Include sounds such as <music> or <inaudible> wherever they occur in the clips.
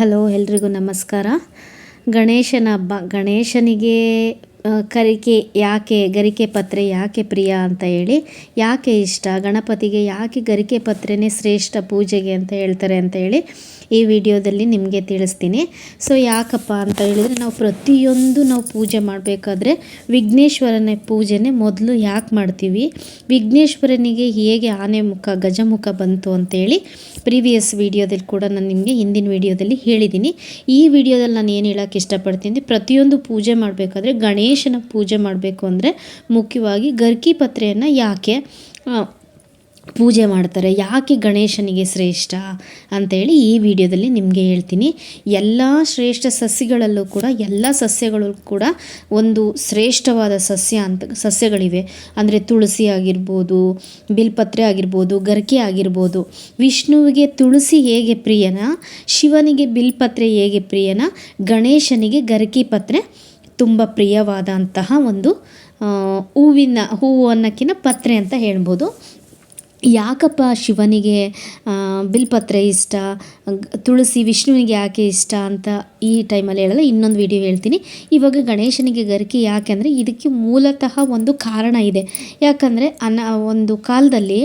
Hello ಎಲ್ರಿಗೂ ನಮಸ್ಕಾರ. ಗಣೇಶನ ಹಬ್ಬ ಗಣೇಶನಿಗೆ ಕರಿಕೆ ಯಾಕೆ, ಗರಿಕೆ ಪತ್ರೆ ಯಾಕೆ ಪ್ರಿಯ ಅಂತ ಹೇಳಿ, ಯಾಕೆ ಇಷ್ಟ, ಗಣಪತಿಗೆ ಯಾಕೆ ಗರಿಕೆ ಪತ್ರೆನೇ ಶ್ರೇಷ್ಠ ಪೂಜೆಗೆ ಅಂತ ಹೇಳ್ತಾರೆ ಅಂತ ಹೇಳಿ ಈ ವಿಡಿಯೋದಲ್ಲಿ ನಿಮಗೆ ತಿಳಿಸ್ತೀನಿ. ಸೊ ಯಾಕಪ್ಪ ಅಂತ ಹೇಳಿದರೆ ನಾವು ಪ್ರತಿಯೊಂದು ನಾವು ಪೂಜೆ ಮಾಡಬೇಕಾದ್ರೆ ವಿಘ್ನೇಶ್ವರನ ಪೂಜೆನೇ ಮೊದಲು ಯಾಕೆ ಮಾಡ್ತೀವಿ, ವಿಘ್ನೇಶ್ವರನಿಗೆ ಹೇಗೆ ಆನೆ ಮುಖ ಗಜಮುಖ ಬಂತು ಅಂತೇಳಿ ಪ್ರೀವಿಯಸ್ ವಿಡಿಯೋದಲ್ಲಿ ಕೂಡ ನಾನು ನಿಮಗೆ ಹಿಂದಿನ ವಿಡಿಯೋದಲ್ಲಿ ಹೇಳಿದ್ದೀನಿ. ಈ ವಿಡಿಯೋದಲ್ಲಿ ನಾನು ಏನು ಹೇಳೋಕ್ಕೆ ಇಷ್ಟಪಡ್ತೀನಿ ಪ್ರತಿಯೊಂದು ಪೂಜೆ ಮಾಡಬೇಕಾದ್ರೆ ಗಣೇಶನ ಪೂಜೆ ಮಾಡಬೇಕು ಅಂದರೆ ಮುಖ್ಯವಾಗಿ ಗರ್ಕಿ ಪತ್ರೆಯನ್ನು ಯಾಕೆ ಪೂಜೆ ಮಾಡ್ತಾರೆ, ಯಾಕೆ ಗಣೇಶನಿಗೆ ಶ್ರೇಷ್ಠ ಅಂತೇಳಿ ಈ ವಿಡಿಯೋದಲ್ಲಿ ನಿಮಗೆ ಹೇಳ್ತೀನಿ. ಎಲ್ಲ ಶ್ರೇಷ್ಠ ಸಸ್ಯಗಳಲ್ಲೂ ಕೂಡ, ಎಲ್ಲ ಸಸ್ಯಗಳು ಕೂಡ ಒಂದು ಶ್ರೇಷ್ಠವಾದ ಸಸ್ಯ ಅಂತ, ಸಸ್ಯಗಳಿವೆ. ಅಂದರೆ ತುಳಸಿ ಆಗಿರ್ಬೋದು, ಬಿಲ್ಪತ್ರೆ ಆಗಿರ್ಬೋದು, ಗರ್ಕೆ ಆಗಿರ್ಬೋದು. ವಿಷ್ಣುವಿಗೆ ತುಳಸಿ ಹೇಗೆ ಪ್ರಿಯನ, ಶಿವನಿಗೆ ಬಿಲ್ಪತ್ರೆ ಹೇಗೆ ಪ್ರಿಯನ, ಗಣೇಶನಿಗೆ ಗರ್ಕಿ ಪತ್ರೆ ತುಂಬ ಪ್ರಿಯವಾದಂತಹ ಒಂದು ಹೂವಿನ ಹೂವು ಅನ್ನೋಕ್ಕಿಂತ ಪತ್ರೆ ಅಂತ ಹೇಳ್ಬೋದು. ಯಾಕಪ್ಪ ಶಿವನಿಗೆ ಬಿಲ್ಪತ್ರೆ ಇಷ್ಟ? ತುಳಸಿ ವಿಷ್ಣುವಿಗೆ ಯಾಕೆ ಇಷ್ಟ ಅಂತ ಈ ಟೈಮಲ್ಲಿ ಹೇಳಲ್ಲ, ಇನ್ನೊಂದು ವಿಡಿಯೋ ಹೇಳ್ತೀನಿ. ಇವಾಗ ಗಣೇಶನಿಗೆ ಗರಿಕೆ ಯಾಕೆಂದರೆ ಇದಕ್ಕೆ ಮೂಲತಃ ಒಂದು ಕಾರಣ ಇದೆ. ಯಾಕಂದರೆ ಅನ್ನ ಒಂದು ಕಾಲದಲ್ಲಿ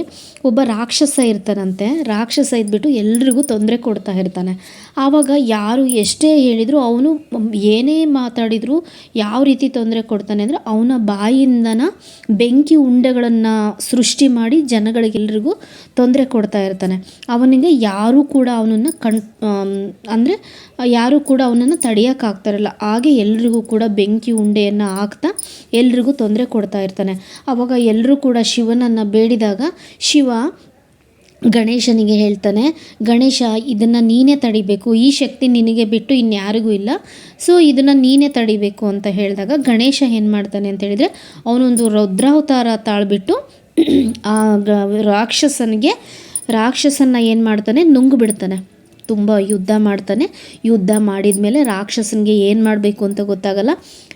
ಒಬ್ಬ ರಾಕ್ಷಸ ಇರ್ತಾನಂತೆ. ರಾಕ್ಷಸ ಇದ್ಬಿಟ್ಟು ಎಲ್ರಿಗೂ ತೊಂದರೆ ಕೊಡ್ತಾ ಇರ್ತಾನೆ. ಆವಾಗ ಯಾರು ಎಷ್ಟೇ ಹೇಳಿದರೂ ಅವನು ಏನೇ ಮಾತಾಡಿದರೂ ಯಾವ ರೀತಿ ತೊಂದರೆ ಕೊಡ್ತಾನೆ ಅಂದರೆ ಅವನ ಬಾಯಿಂದನ ಬೆಂಕಿ ಉಂಡೆಗಳನ್ನು ಸೃಷ್ಟಿ ಮಾಡಿ ಜನಗಳಿಗೆಲ್ರಿಗೂ ತೊಂದರೆ ಕೊಡ್ತಾ ಇರ್ತಾನೆ. ಅವನಿಗೆ ಯಾರೂ ಕೂಡ ಅವನನ್ನು ಕಣ್ ಅಂದರೆ ಯಾರೂ ಕೂಡ ಅವನನ್ನು ತಡೆಯೋಕ್ಕಾಗ್ತಾರಲ್ಲ ಹಾಗೆ ಎಲ್ರಿಗೂ ಕೂಡ ಬೆಂಕಿ ಉಂಡೆಯನ್ನು ಹಾಕ್ತಾ ಎಲ್ರಿಗೂ ತೊಂದರೆ ಕೊಡ್ತಾ ಇರ್ತಾನೆ. ಆವಾಗ ಎಲ್ಲರೂ ಕೂಡ ಶಿವನನ್ನು ಬೇಡಿದಾಗ ಶಿವ ಗಣೇಶನಿಗೆ ಹೇಳ್ತಾನೆ, ಗಣೇಶ, ಇದನ್ನು ನೀನೇ ತಡಿಬೇಕು. ಈ ಶಕ್ತಿ ನಿನಗೆ ಬಿಟ್ಟು ಇನ್ಯಾರಿಗೂ ಇಲ್ಲ. ಸೊ, ಇದನ್ನು ನೀನೇ ತಡಿಬೇಕು ಅಂತ ಹೇಳಿದಾಗ ಗಣೇಶ ಏನು ಮಾಡ್ತಾನೆ ಅಂತ ಹೇಳಿದರೆ, ಅವನೊಂದು ರೌದ್ರಾವತಾರ ತಾಳ್ಬಿಟ್ಟು ಆ ರಾಕ್ಷಸನಿಗೆ, ರಾಕ್ಷಸನ್ನ ಏನು ಮಾಡ್ತಾನೆ ನುಂಗು ಬಿಡ್ತಾನೆ ತುಂಬ ಯುದ್ಧ ಮಾಡ್ತಾನೆ. ಯುದ್ಧ ಮಾಡಿದ ಮೇಲೆ ರಾಕ್ಷಸನಿಗೆ ಏನು ಮಾಡಬೇಕು ಅಂತ ಗೊತ್ತಾಗಲ್ಲ.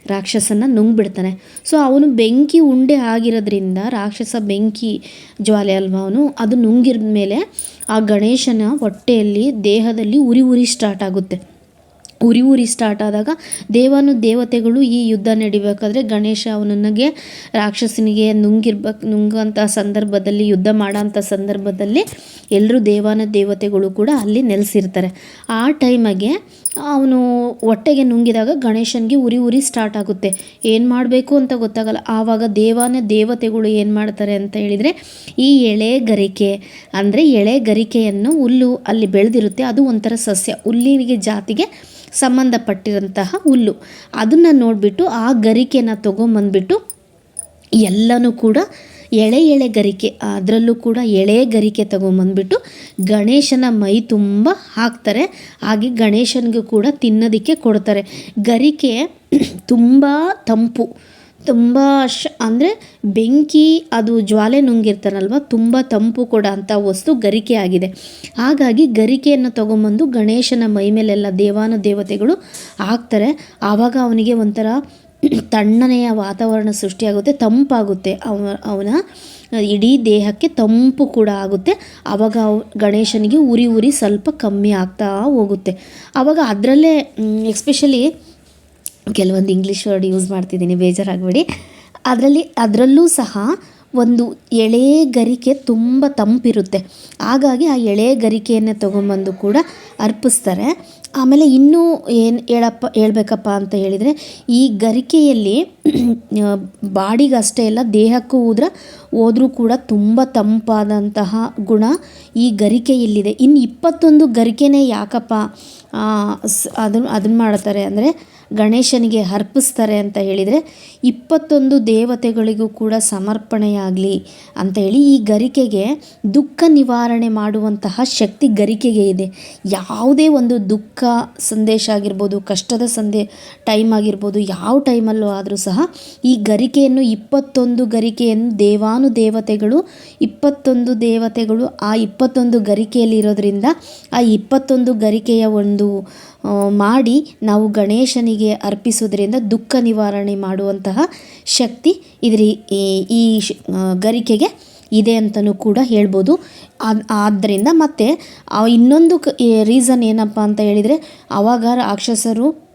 ರಾಕ್ಷಸನ ನುಂಗ್ಬಿಡ್ತಾನೆ. ಸೊ ಅವನು ಬೆಂಕಿ ಉಂಡೆ ಆಗಿರೋದ್ರಿಂದ ರಾಕ್ಷಸ ಬೆಂಕಿ ಜ್ವಾಲೆ ಅಲ್ವಾ ಅವನು? ಅದು ನುಂಗಿದ ಮೇಲೆ ಆ ಗಣೇಶನ ಹೊಟ್ಟೆಯಲ್ಲಿ, ದೇಹದಲ್ಲಿ ಉರಿ ಉರಿ ಸ್ಟಾರ್ಟ್ ಆಗುತ್ತೆ. ಉರಿ ಉರಿ ಸ್ಟಾರ್ಟ್ ಆದಾಗ ದೇವಾನು ದೇವತೆಗಳು ಈ ಯುದ್ಧ ನಡಿಬೇಕಾದ್ರೆ ಗಣೇಶ ಅವನಿಗೆ ರಾಕ್ಷಸನಿಗೆ ನುಂಗಿರ್ಬೇಕು ನುಂಗಂಥ ಸಂದರ್ಭದಲ್ಲಿ, ಯುದ್ಧ ಮಾಡೋಂಥ ಸಂದರ್ಭದಲ್ಲಿ ಎಲ್ಲರೂ ದೇವಾನ ದೇವತೆಗಳು ಕೂಡ ಅಲ್ಲಿ ನೆಲೆಸಿರ್ತಾರೆ. ಆ ಟೈಮಗೆ ಅವನು ಹೊಟ್ಟೆಗೆ ನುಂಗಿದಾಗ ಗಣೇಶನಿಗೆ ಉರಿ ಉರಿ ಸ್ಟಾರ್ಟ್ ಆಗುತ್ತೆ. ಏನು ಮಾಡಬೇಕು ಅಂತ ಗೊತ್ತಾಗಲ್ಲ. ಆವಾಗ ದೇವನ ದೇವತೆಗಳು ಏನು ಮಾಡ್ತಾರೆ ಅಂತ ಹೇಳಿದರೆ, ಈ ಎಳೆ ಗರಿಕೆ, ಅಂದರೆ ಎಳೆ ಗರಿಕೆಯನ್ನು ಹುಲ್ಲು ಅಲ್ಲಿ ಬೆಳೆದಿರುತ್ತೆ. ಅದು ಒಂಥರ ಸಸ್ಯ. ಹುಲ್ಲಿನಿಗೆ ಜಾತಿಗೆ ಸಂಬಂಧಪಟ್ಟಿರೋಂತಹ ಹುಲ್ಲು. ಅದನ್ನು ನೋಡಿಬಿಟ್ಟು ಆ ಗರಿಕೆನ ತೊಗೊಂಬಂದ್ಬಿಟ್ಟು ಎಲ್ಲನೂ ಕೂಡ ಎಳೆ ಎಳೆ ಗರಿಕೆ, ಅದರಲ್ಲೂ ಕೂಡ ಎಳೆ ಗರಿಕೆ ತೊಗೊಂಬಂದ್ಬಿಟ್ಟು ಗಣೇಶನ ಮೈ ತುಂಬ ಹಾಕ್ತಾರೆ. ಹಾಗೆ ಗಣೇಶನಿಗೂ ಕೂಡ ತಿನ್ನೋದಕ್ಕೆ ಕೊಡ್ತಾರೆ. ಗರಿಕೆ ತುಂಬ ತಂಪು. ತುಂಬ ಶ, ಅಂದರೆ ಬೆಂಕಿ ಅದು ಜ್ವಾಲೆ ನುಂಗಿರ್ತಾರಲ್ವ, ತುಂಬ ತಂಪು ಕೂಡ ಅಂಥ ವಸ್ತು ಗರಿಕೆ ಆಗಿದೆ. ಹಾಗಾಗಿ ಗರಿಕೆಯನ್ನು ತೊಗೊಂಬಂದು ಗಣೇಶನ ಮೈ ಮೇಲೆಲ್ಲ ದೇವಾನು ದೇವತೆಗಳು ಹಾಕ್ತಾರೆ. ಆವಾಗ ಅವನಿಗೆ ಒಂಥರ ತಣ್ಣನೆಯ ವಾತಾವರಣ ಸೃಷ್ಟಿಯಾಗುತ್ತೆ, ತಂಪಾಗುತ್ತೆ. ಅವ, ಅವನ ಇಡೀ ದೇಹಕ್ಕೆ ತಂಪು ಕೂಡ ಆಗುತ್ತೆ. ಆವಾಗ ಗಣೇಶನಿಗೆ ಉರಿ ಉರಿ ಸ್ವಲ್ಪ ಕಮ್ಮಿ ಆಗ್ತಾ ಹೋಗುತ್ತೆ. ಆವಾಗ ಅದರಲ್ಲೇ ಎಸ್ಪೆಷಲಿ ಕೆಲವೊಂದು ಇಂಗ್ಲೀಷ್ ವರ್ಡ್ ಯೂಸ್ ಮಾಡ್ತಿದ್ದೀನಿ, ಬೇಜಾರಾಗಬೇಡಿ. ಅದರಲ್ಲಿ, ಅದರಲ್ಲೂ ಸಹ ಒಂದು ಎಳೆ ಗರಿಕೆ ತುಂಬ ತಂಪಿರುತ್ತೆ. ಹಾಗಾಗಿ ಆ ಎಳೆ ಗರಿಕೆಯನ್ನು ತೊಗೊಂಬಂದು ಕೂಡ ಅರ್ಪಿಸ್ತಾರೆ. ಆಮೇಲೆ ಇನ್ನೂ ಏನು ಹೇಳಪ್ಪ, ಹೇಳ್ಬೇಕಪ್ಪ ಅಂತ ಹೇಳಿದರೆ, ಈ ಗರಿಕೆಯಲ್ಲಿ ಬಾಡಿಗೆ ಅಷ್ಟೇ ಅಲ್ಲ, ದೇಹಕ್ಕೂ ಹೋದ್ರೆ ಹೋದರೂ ಕೂಡ ತುಂಬ ತಂಪಾದಂತಹ ಗುಣ ಈ ಗರಿಕೆಯಲ್ಲಿದೆ. ಇನ್ನು ಇಪ್ಪತ್ತೊಂದು ಗರಿಕೆನೇ ಯಾಕಪ್ಪ ಅದನ್ನು ಅದನ್ನು ಮಾಡ್ತಾರೆ ಅಂದರೆ ಗಣೇಶನಿಗೆ ಅರ್ಪಿಸ್ತಾರೆ ಅಂತ ಹೇಳಿದರೆ ಇಪ್ಪತ್ತೊಂದು ದೇವತೆಗಳಿಗೂ ಕೂಡ ಸಮರ್ಪಣೆಯಾಗಲಿ ಅಂತ ಹೇಳಿ ಈ ಗರಿಕೆಗೆ ದುಃಖ ನಿವಾರಣೆ ಮಾಡುವಂತಹ ಶಕ್ತಿ ಗರಿಕೆಗೆ ಇದೆ. ಯಾವುದೇ ಒಂದು ದುಃಖ ಸಂದೇಶ ಆಗಿರ್ಬೋದು, ಕಷ್ಟದ ಸಂದೇ ಟೈಮ್ ಆಗಿರ್ಬೋದು, ಯಾವ ಟೈಮಲ್ಲೂ ಆದರೂ ಸಹ ಈ ಗರಿಕೆಯನ್ನು ಇಪ್ಪತ್ತೊಂದು ಗರಿಕೆಯನ್ನು ದೇವಾನು ದೇವತೆಗಳು ಇಪ್ಪತ್ತೊಂದು ದೇವತೆಗಳು ಆ ಇಪ್ಪತ್ತೊಂದು ಗರಿಕೆಯಲ್ಲಿ ಇರೋದ್ರಿಂದ ಆ ಇಪ್ಪತ್ತೊಂದು ಗರಿಕೆಯ ಒಂದು ಮಾಡಿ ನಾವು ಗಣೇಶನಿಗೆ ಅರ್ಪಿಸೋದ್ರಿಂದ ದುಃಖ ನಿವಾರಣೆ ಮಾಡುವಂತಹ ಶಕ್ತಿ ಇದ್ರ, ಈ ಗರಿಕೆಗೆ ಇದೆ ಅಂತಲೂ ಕೂಡ ಹೇಳ್ಬೋದು. ಆದ್- ಆದ್ದರಿಂದ ಮತ್ತು ಇನ್ನೊಂದು ರೀಸನ್ ಏನಪ್ಪ ಅಂತ ಹೇಳಿದರೆ, ಅವಾಗ ರಾಕ್ಷಸರು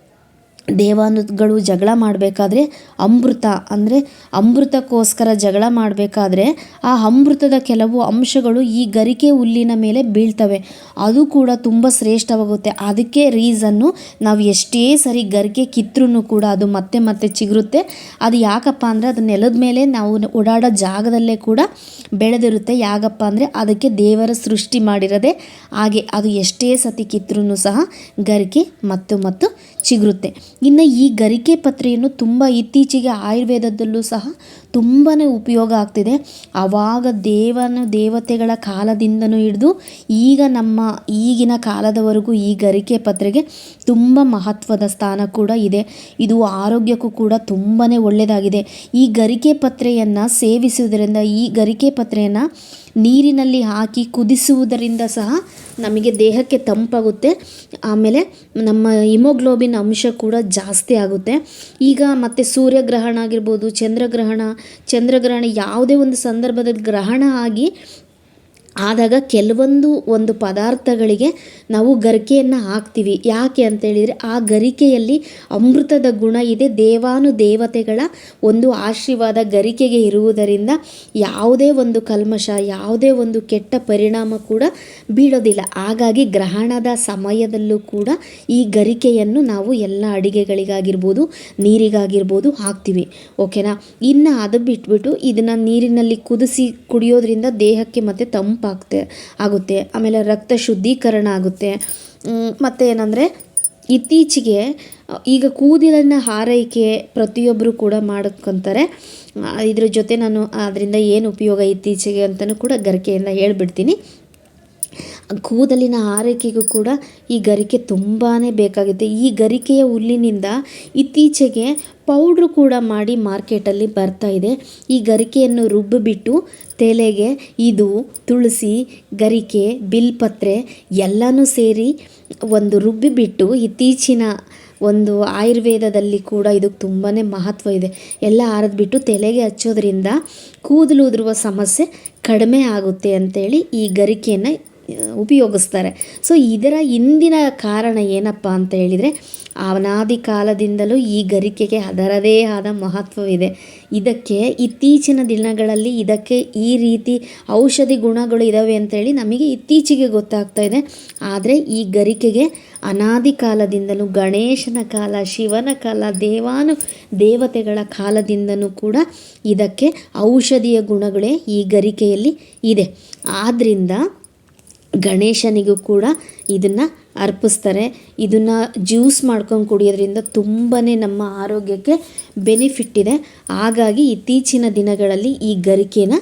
ದೇವಾನುಗಳು ಜಗಳ ಮಾಡಬೇಕಾದ್ರೆ ಅಮೃತ, ಅಂದರೆ ಅಮೃತಕ್ಕೋಸ್ಕರ ಜಗಳ ಮಾಡಬೇಕಾದ್ರೆ ಆ ಅಮೃತದ ಕೆಲವು ಅಂಶಗಳು ಈ ಗರಿಕೆ ಹುಲ್ಲಿನ ಮೇಲೆ ಬೀಳ್ತವೆ. ಅದು ಕೂಡ ತುಂಬ ಶ್ರೇಷ್ಠವಾಗುತ್ತೆ. ಅದಕ್ಕೆ ರೀಸನ್ನು ನಾವು ಎಷ್ಟೇ ಸರಿ ಗರಿಕೆ ಕಿತ್ರೂ ಕೂಡ ಅದು ಮತ್ತೆ ಮತ್ತೆ ಚಿಗುರುತ್ತೆ. ಅದು ಯಾಕಪ್ಪ ಅಂದರೆ ಅದು ನೆಲದ ಮೇಲೆ ನಾವು ಓಡಾಡೋ ಜಾಗದಲ್ಲೇ ಕೂಡ ಬೆಳೆದಿರುತ್ತೆ. ಯಾಕಪ್ಪ ಅಂದರೆ ಅದಕ್ಕೆ ದೇವರ ಸೃಷ್ಟಿ ಮಾಡಿರೋದೆ ಹಾಗೆ ಅದು ಎಷ್ಟೇ ಸತಿ ಕಿತ್ರೂ ಸಹ ಗರಿಕೆ ಮತ್ತು ಮತ್ತು ಚಿಗುರುತ್ತೆ. ಇನ್ನು ಈ ಗರಿಕೆ ಪತ್ರೆಯನ್ನು ತುಂಬ ಇತ್ತೀಚೆಗೆ ಆಯುರ್ವೇದದಲ್ಲೂ ಸಹ ತುಂಬಾ ಉಪಯೋಗ ಆಗ್ತಿದೆ. ಆವಾಗ ದೇವನ, ದೇವತೆಗಳ ಕಾಲದಿಂದನೂ ಹಿಡಿದು ಈಗ ನಮ್ಮ ಈಗಿನ ಕಾಲದವರೆಗೂ ಈ ಗರಿಕೆ ಪತ್ರೆಗೆ ತುಂಬ ಮಹತ್ವದ ಸ್ಥಾನ ಕೂಡ ಇದೆ. ಇದು ಆರೋಗ್ಯಕ್ಕೂ ಕೂಡ ತುಂಬಾ ಒಳ್ಳೆಯದಾಗಿದೆ. ಈ ಗರಿಕೆ ಪತ್ರೆಯನ್ನು ಸೇವಿಸುವುದರಿಂದ ಈ ಗರಿಕೆ ಪತ್ರೆಯನ್ನು ನೀರಿನಲ್ಲಿ ಹಾಕಿ ಕುದಿಸುವುದರಿಂದ ಸಹ ನಮಗೆ ದೇಹಕ್ಕೆ ತಂಪಾಗುತ್ತೆ. ಆಮೇಲೆ ನಮ್ಮ ಹಿಮೋಗ್ಲೋಬಿನ್ ಅಂಶ ಕೂಡ ಜಾಸ್ತಿ ಆಗುತ್ತೆ. ಈಗ ಮತ್ತು ಸೂರ್ಯಗ್ರಹಣ ಆಗಿರ್ಬೋದು, ಚಂದ್ರಗ್ರಹಣ ಚಂದ್ರಗ್ರಹಣ ಯಾವುದೇ ಒಂದು ಸಂದರ್ಭದಲ್ಲಿ ಗ್ರಹಣ ಆಗಿ ಆದಾಗ ಕೆಲವೊಂದು ಒಂದು ಪದಾರ್ಥಗಳಿಗೆ ನಾವು ಗರಿಕೆಯನ್ನು ಹಾಕ್ತೀವಿ. ಯಾಕೆ ಅಂತೇಳಿದರೆ ಆ ಗರಿಕೆಯಲ್ಲಿ ಅಮೃತದ ಗುಣ ಇದೆ. ದೇವಾನು ದೇವತೆಗಳ ಒಂದು ಆಶೀರ್ವಾದ ಗರಿಕೆಗೆ ಇರುವುದರಿಂದ ಯಾವುದೇ ಒಂದು ಕಲ್ಮಶ, ಯಾವುದೇ ಒಂದು ಕೆಟ್ಟ ಪರಿಣಾಮ ಕೂಡ ಬೀಳೋದಿಲ್ಲ. ಹಾಗಾಗಿ ಗ್ರಹಣದ ಸಮಯದಲ್ಲೂ ಕೂಡ ಈ ಗರಿಕೆಯನ್ನು ನಾವು ಎಲ್ಲ ಅಡಿಗೆಗಳಿಗಾಗಿರ್ಬೋದು, ನೀರಿಗಾಗಿರ್ಬೋದು ಹಾಕ್ತೀವಿ. ಓಕೆನಾ? ಇನ್ನು ಅದು ಬಿಟ್ಬಿಟ್ಟು ಇದನ್ನು ನೀರಿನಲ್ಲಿ ಕುದಿಸಿ ಕುಡಿಯೋದ್ರಿಂದ ದೇಹಕ್ಕೆ ಮತ್ತು ತಂಪಾಗ್ತೆ ಆಗುತ್ತೆ. ಆಮೇಲೆ ರಕ್ತ ಶುದ್ಧೀಕರಣ ಆಗುತ್ತೆ. ಮತ್ತು ಏನಂದರೆ ಇತ್ತೀಚೆಗೆ, ಈಗ ಕೂದಲಿನ ಹಾರೈಕೆ ಪ್ರತಿಯೊಬ್ಬರು ಕೂಡ ಮಾಡ್ಕೊತಾರೆ. ಇದ್ರ ಜೊತೆ ನಾನು ಅದರಿಂದ ಏನು ಉಪಯೋಗ ಇತ್ತೀಚೆಗೆ ಅಂತಲೂ ಕೂಡ ಗರಿಕೆಯಿಂದ ಹೇಳ್ಬಿಡ್ತೀನಿ. ಕೂದಲಿನ ಆರೈಕೆಗೂ ಕೂಡ ಈ ಗರಿಕೆ ತುಂಬಾ ಬೇಕಾಗುತ್ತೆ. ಈ ಗರಿಕೆಯ ಹುಲ್ಲಿನಿಂದ ಇತ್ತೀಚೆಗೆ ಪೌಡ್ರು ಕೂಡ ಮಾಡಿ ಮಾರ್ಕೆಟಲ್ಲಿ ಬರ್ತಾ ಇದೆ. ಈ ಗರಿಕೆಯನ್ನು ರುಬ್ಬಿಬಿಟ್ಟು ತಲೆಗೆ ಇದು, ತುಳಸಿ, ಗರಿಕೆ, ಬಿಲ್ಪತ್ರೆ ಎಲ್ಲನೂ ಸೇರಿ ಒಂದು ರುಬ್ಬಿಬಿಟ್ಟು ಇತ್ತೀಚಿನ ಒಂದು ಆಯುರ್ವೇದದಲ್ಲಿ ಕೂಡ ಇದಕ್ಕೆ ತುಂಬಾ ಮಹತ್ವ ಇದೆ. ಎಲ್ಲ ಹರಿದ್ಬಿಟ್ಟು ತಲೆಗೆ ಹಚ್ಚೋದ್ರಿಂದ ಕೂದಲು ಉದುರುವ ಸಮಸ್ಯೆ ಕಡಿಮೆ ಆಗುತ್ತೆ ಅಂತೇಳಿ ಈ ಗರಿಕೆಯನ್ನು ಉಪಯೋಗಿಸ್ತಾರೆ. ಸೊ ಇದರ ಹಿಂದಿನ ಕಾರಣ ಏನಪ್ಪ ಅಂತ ಹೇಳಿದರೆ ಅನಾದಿ ಕಾಲದಿಂದಲೂ ಈ ಗರಿಕೆಗೆ ಅದರದೇ ಆದ ಮಹತ್ವವಿದೆ. ಇದಕ್ಕೆ ಇತ್ತೀಚಿನ ದಿನಗಳಲ್ಲಿ ಇದಕ್ಕೆ ಈ ರೀತಿ ಔಷಧಿ ಗುಣಗಳು ಇದ್ದಾವೆ ಅಂತೇಳಿ ನಮಗೆ ಇತ್ತೀಚೆಗೆ ಗೊತ್ತಾಗ್ತಾ ಇದೆ. ಆದರೆ ಈ ಗರಿಕೆಗೆ ಅನಾದಿ ಕಾಲದಿಂದಲೂ, ಗಣೇಶನ ಕಾಲ, ಶಿವನ ಕಾಲ, ದೇವಾನು, ದೇವತೆಗಳ ಕಾಲದಿಂದನೂ ಕೂಡ ಇದಕ್ಕೆ ಔಷಧಿಯ ಗುಣಗಳೇ ಈ ಗರಿಕೆಯಲ್ಲಿ ಇದೆ. ಆದ್ದರಿಂದ ಗಣೇಶನಿಗೂ ಕೂಡ ಇದನ್ನು ಅರ್ಪಿಸ್ತಾರೆ. ಇದನ್ನು ಜ್ಯೂಸ್ ಮಾಡ್ಕೊಂಡು ಕುಡಿಯೋದ್ರಿಂದ ತುಂಬಾ ನಮ್ಮ ಆರೋಗ್ಯಕ್ಕೆ ಬೆನಿಫಿಟ್ ಇದೆ. ಹಾಗಾಗಿ ಇತ್ತೀಚಿನ ದಿನಗಳಲ್ಲಿ ಈ ಗರಿಕೆನ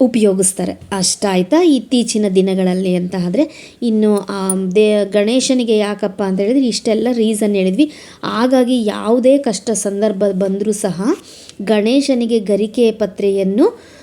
ಉಪಯೋಗಿಸ್ತಾರೆ. ಅಷ್ಟಾಯ್ತಾ? ಇತ್ತೀಚಿನ ದಿನಗಳಲ್ಲಿ ಅಂತ ಆದರೆ ಇನ್ನು ದೇ, ಗಣೇಶನಿಗೆ ಯಾಕಪ್ಪ ಅಂತ ಹೇಳಿದ್ರೆ ಇಷ್ಟೆಲ್ಲ ರೀಸನ್ ಹೇಳಿದ್ವಿ. ಹಾಗಾಗಿ ಯಾವುದೇ ಕಷ್ಟ ಸಂದರ್ಭ ಬಂದರೂ ಸಹ ಗಣೇಶನಿಗೆ ಗರಿಕೆ ಪತ್ರೆಯನ್ನು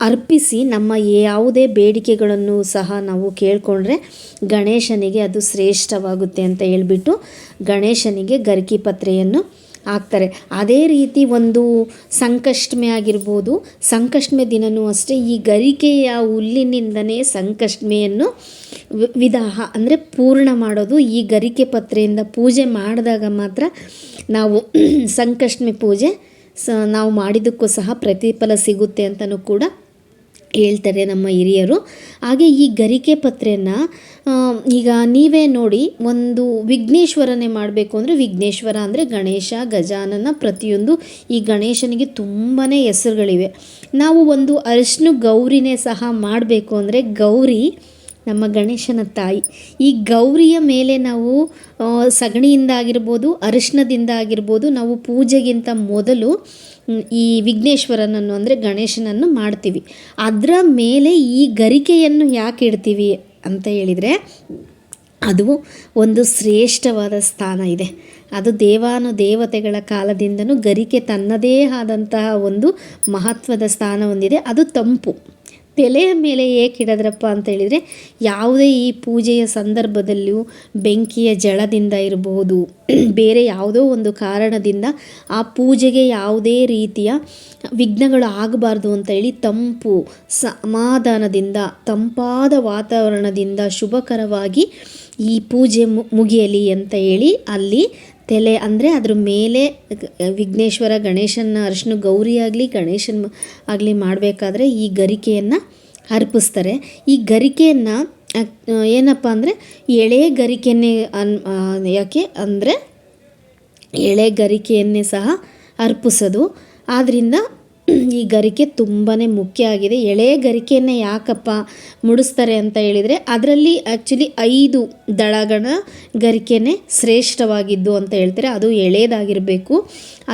ಅರ್ಪಿಸಿ ನಮ್ಮ ಯಾವುದೇ ಬೇಡಿಕೆಗಳನ್ನು ಸಹ ನಾವು ಕೇಳಿಕೊಂಡ್ರೆ ಗಣೇಶನಿಗೆ ಅದು ಶ್ರೇಷ್ಠವಾಗುತ್ತೆ ಅಂತ ಹೇಳ್ಬಿಟ್ಟು ಗಣೇಶನಿಗೆ ಗರಿಕೆ ಪತ್ರೆಯನ್ನು ಹಾಕ್ತಾರೆ. ಅದೇ ರೀತಿ ಒಂದು ಸಂಕಷ್ಟಮೆ ಆಗಿರ್ಬೋದು, ಸಂಕಷ್ಟಮೆ ದಿನವೂ ಅಷ್ಟೇ ಈ ಗರಿಕೆಯ ಹುಲ್ಲಿನಿಂದನೇ ಸಂಕಷ್ಟಮೆಯನ್ನು ವಿಧಾಹ ಅಂದರೆ ಪೂರ್ಣ ಮಾಡೋದು ಈ ಗರಿಕೆ ಪತ್ರೆಯಿಂದ ಪೂಜೆ ಮಾಡಿದಾಗ ಮಾತ್ರ ನಾವು ಸಂಕಷ್ಟಮಿ ಪೂಜೆ ಸ, ನಾವು ಮಾಡಿದ್ದಕ್ಕೂ ಸಹ ಪ್ರತಿಫಲ ಸಿಗುತ್ತೆ ಅಂತಲೂ ಕೂಡ ಹೇಳ್ತಾರೆ ನಮ್ಮ ಹಿರಿಯರು. ಹಾಗೆ ಈ ಗರಿಕೆ ಪತ್ರೆಯನ್ನು ಈಗ ನೀವೇ ನೋಡಿ ಒಂದು ವಿಘ್ನೇಶ್ವರನೇ ಮಾಡಬೇಕು ಅಂದರೆ ವಿಘ್ನೇಶ್ವರ ಅಂದರೆ ಗಣೇಶ, ಗಜಾನನ ಪ್ರತಿಯೊಂದು ಈ ಗಣೇಶನಿಗೆ ತುಂಬಾ ಹೆಸರುಗಳಿವೆ. ನಾವು ಒಂದು ಅರಿಶಿನ ಗೌರಿನೇ ಸಹ ಮಾಡಬೇಕು ಅಂದರೆ ಗೌರಿ ನಮ್ಮ ಗಣೇಶನ ತಾಯಿ. ಈ ಗೌರಿಯ ಮೇಲೆ ನಾವು ಸಗಣಿಯಿಂದ ಆಗಿರ್ಬೋದು ಅರಿಶಿನದಿಂದ ಆಗಿರ್ಬೋದು, ನಾವು ಪೂಜೆಗಿಂತ ಮೊದಲು ಈ ವಿಘ್ನೇಶ್ವರನನ್ನು, ಅಂದರೆ ಗಣೇಶನನ್ನು ಮಾಡ್ತೀವಿ. ಅದರ ಮೇಲೆ ಈ ಗರಿಕೆಯನ್ನು ಯಾಕೆ ಇಡ್ತೀವಿ ಅಂತ ಹೇಳಿದರೆ, ಅದು ಒಂದು ಶ್ರೇಷ್ಠವಾದ ಸ್ಥಾನ ಇದೆ. ಅದು ದೇವಾನು ದೇವತೆಗಳ ಕಾಲದಿಂದನೂ ಗರಿಕೆ ತನ್ನದೇ ಆದಂತಹ ಒಂದು ಮಹತ್ವದ ಸ್ಥಾನ ಹೊಂದಿದೆ. ಅದು ತಂಪು. ತೆಲೆಯ ಮೇಲೆ ಏಕೆ ಇಡದ್ರಪ್ಪ ಅಂತ ಹೇಳಿದರೆ ಯಾವುದೇ ಈ ಪೂಜೆಯ ಸಂದರ್ಭದಲ್ಲೂ ಬೆಂಕಿಯ ಜಳದಿಂದ ಇರಬಹುದು. <clears throat> ಬೇರೆ ಯಾವುದೋ ಒಂದು ಕಾರಣದಿಂದ ಆ ಪೂಜೆಗೆ ಯಾವುದೇ ರೀತಿಯ ವಿಘ್ನಗಳು ಆಗಬಾರ್ದು ಅಂತ ಹೇಳಿ ತಂಪು, ಸಮಾಧಾನದಿಂದ, ತಂಪಾದ ವಾತಾವರಣದಿಂದ ಶುಭಕರವಾಗಿ ಈ ಪೂಜೆ ಮುಗಿಯಲಿ ಅಂತ ಹೇಳಿ ಅಲ್ಲಿ ತಲೆ ಅಂದರೆ ಅದ್ರ ಮೇಲೆ ವಿಘ್ನೇಶ್ವರ ಗಣೇಶನ ಅರಿಶಿನ ಗೌರಿ ಆಗಲಿ, ಗಣೇಶನ ಆಗಲಿ ಮಾಡಬೇಕಾದ್ರೆ ಈ ಗರಿಕೆಯನ್ನು ಅರ್ಪಿಸ್ತಾರೆ. ಈ ಗರಿಕೆಯನ್ನು ಏನಪ್ಪ ಅಂದರೆ ಎಳೆ ಗರಿಕೆಯನ್ನೇ ಅನ್ ಯಾಕೆ ಅಂದರೆ ಎಳೆ ಗರಿಕೆಯನ್ನೇ ಸಹ ಅರ್ಪಿಸೋದು. ಆದ್ದರಿಂದ ಈ ಗರಿಕೆ ತುಂಬಾ ಮುಖ್ಯ ಆಗಿದೆ. ಎಳೆ ಗರಿಕೆಯನ್ನು ಯಾಕಪ್ಪ ಮುಡಿಸ್ತಾರೆ ಅಂತ ಹೇಳಿದರೆ ಅದರಲ್ಲಿ ಆ್ಯಕ್ಚುಲಿ ಐದು ದಳಗಳ ಗರಿಕೆನೇ ಶ್ರೇಷ್ಠವಾಗಿದ್ದು ಅಂತ ಹೇಳ್ತಾರೆ? ಅದು ಎಳೆಯದಾಗಿರಬೇಕು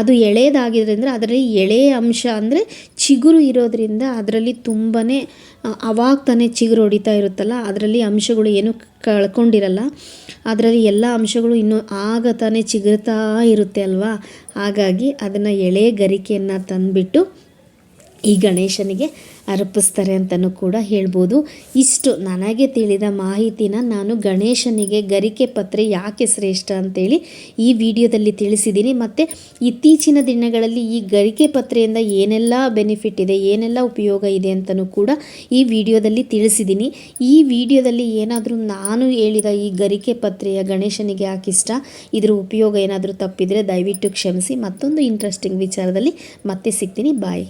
ಅದು ಎಳೆಯದಾಗಿರೋದ್ರಿಂದ ಅದರಲ್ಲಿ ಎಳೆ ಅಂಶ ಅಂದರೆ ಚಿಗುರು ಇರೋದ್ರಿಂದ ಅದರಲ್ಲಿ ತುಂಬಾ ಅವಾಗ ತಾನೇ ಚಿಗುರು ಹೊಡಿತಾ ಇರುತ್ತಲ್ಲ, ಅದರಲ್ಲಿ ಅಂಶಗಳು ಏನು ಕಳ್ಕೊಂಡಿರಲ್ಲ, ಅದರಲ್ಲಿ ಎಲ್ಲ ಅಂಶಗಳು ಇನ್ನೂ ಆಗ ತಾನೇ ಚಿಗುರ್ತಾ ಇರುತ್ತೆ ಅಲ್ವಾ? ಹಾಗಾಗಿ ಅದನ್ನು ಎಳೆ ಗರಿಕೆಯನ್ನು ತಂದುಬಿಟ್ಟು ಈ ಗಣೇಶನಿಗೆ ಅರ್ಪಿಸ್ತಾರೆ ಅಂತಲೂ ಕೂಡ ಹೇಳ್ಬೋದು. ಇಷ್ಟು ನನಗೆ ತಿಳಿದ ಮಾಹಿತಿನ ನಾನು ಗಣೇಶನಿಗೆ ಗರಿಕೆ ಪತ್ರೆ ಯಾಕೆ ಶ್ರೇಷ್ಠ ಅಂತೇಳಿ ಈ ವಿಡಿಯೋದಲ್ಲಿ ತಿಳಿಸಿದ್ದೀನಿ. ಮತ್ತು ಇತ್ತೀಚಿನ ದಿನಗಳಲ್ಲಿ ಈ ಗರಿಕೆ ಪತ್ರೆಯಿಂದ ಏನೆಲ್ಲ ಬೆನಿಫಿಟ್ ಇದೆ, ಏನೆಲ್ಲ ಉಪಯೋಗ ಇದೆ ಅಂತಲೂ ಕೂಡ ಈ ವಿಡಿಯೋದಲ್ಲಿ ತಿಳಿಸಿದ್ದೀನಿ. ಈ ವಿಡಿಯೋದಲ್ಲಿ ಏನಾದರೂ ನಾನು ಹೇಳಿದ ಈ ಗರಿಕೆ ಪತ್ರೆಯ ಗಣೇಶನಿಗೆ ಯಾಕಿಷ್ಟ, ಇದರ ಉಪಯೋಗ ಏನಾದರೂ ತಪ್ಪಿದರೆ ದಯವಿಟ್ಟು ಕ್ಷಮಿಸಿ. ಮತ್ತೊಂದು ಇಂಟ್ರೆಸ್ಟಿಂಗ್ ವಿಚಾರದಲ್ಲಿ ಮತ್ತೆ ಸಿಗ್ತೀನಿ. ಬಾಯ್